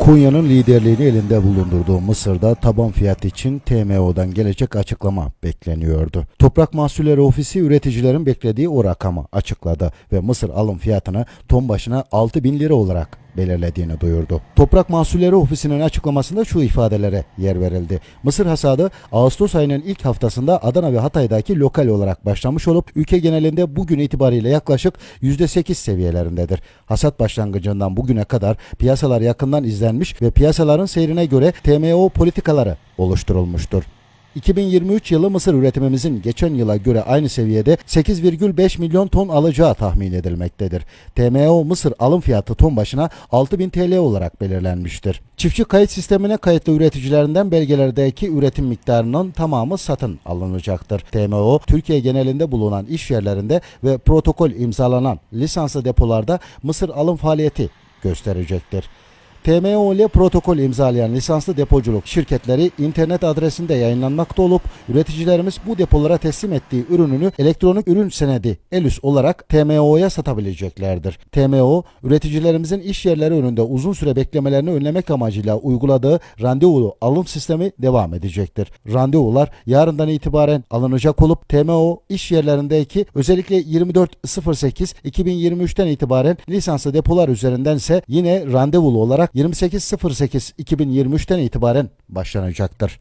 Konya'nın liderliğini elinde bulundurduğu Mısır'da taban fiyat için TMO'dan gelecek açıklama bekleniyordu. Toprak Mahsulleri Ofisi üreticilerin beklediği o rakamı açıkladı ve Mısır alım fiyatını ton başına 6 bin lira olarak belirlediğini duyurdu. Toprak Mahsulleri Ofisi'nin açıklamasında şu ifadelere yer verildi. Mısır hasadı Ağustos ayının ilk haftasında Adana ve Hatay'daki lokal olarak başlamış olup ülke genelinde bugün itibariyle yaklaşık %8 seviyelerindedir. Hasat başlangıcından bugüne kadar piyasalar yakından izlenmiş ve piyasaların seyrine göre TMO politikaları oluşturulmuştur. 2023 yılı mısır üretimimizin geçen yıla göre aynı seviyede 8,5 milyon ton alacağı tahmin edilmektedir. TMO mısır alım fiyatı ton başına 6000 TL olarak belirlenmiştir. Çiftçi kayıt sistemine kayıtlı üreticilerinden belgelerdeki üretim miktarının tamamı satın alınacaktır. TMO Türkiye genelinde bulunan iş yerlerinde ve protokol imzalanan lisanslı depolarda mısır alım faaliyeti gösterecektir. TMO ile protokol imzalayan lisanslı depoculuk şirketleri internet adresinde yayınlanmakta olup üreticilerimiz bu depolara teslim ettiği ürününü elektronik ürün senedi ELÜS olarak TMO'ya satabileceklerdir. TMO, üreticilerimizin iş yerleri önünde uzun süre beklemelerini önlemek amacıyla uyguladığı randevulu alım sistemi devam edecektir. Randevular yarından itibaren alınacak olup TMO iş yerlerindeki özellikle 24.08.2023'ten itibaren lisanslı depolar üzerinden ise yine randevulu olarak 28.08.2023'ten itibaren başlanacaktır.